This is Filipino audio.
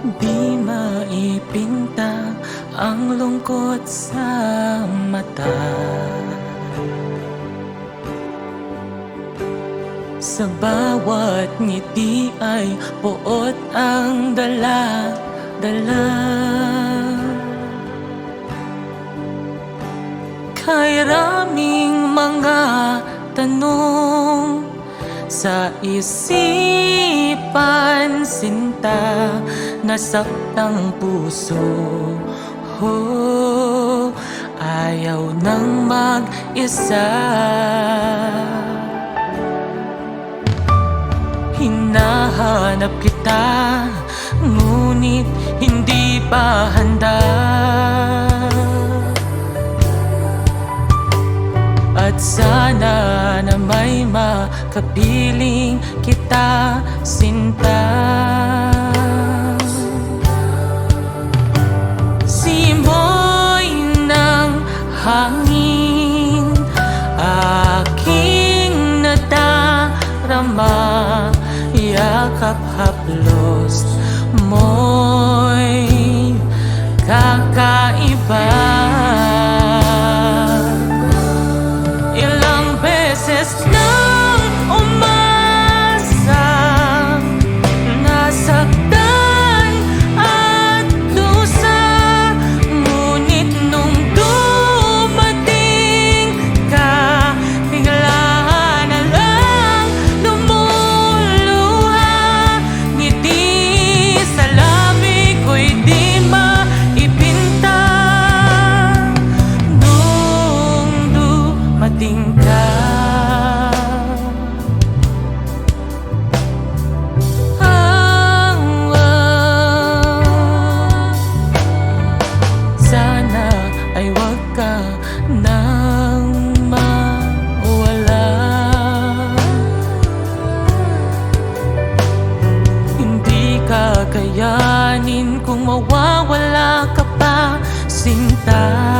Di maipinta ang lungkot sa mata. Sa bawat ngiti ay puot ang dala, dala. Kay raming mga tanong sa isipan sinta Nasaktang puso. Oh, Ayaw nang mag-isa. Hinahanap kita Ngunit hindi pa handa. At sana na may makapiling kita sinta Yakap haplos mo'y kakaiba kayanin kung mawawala ka pa sinta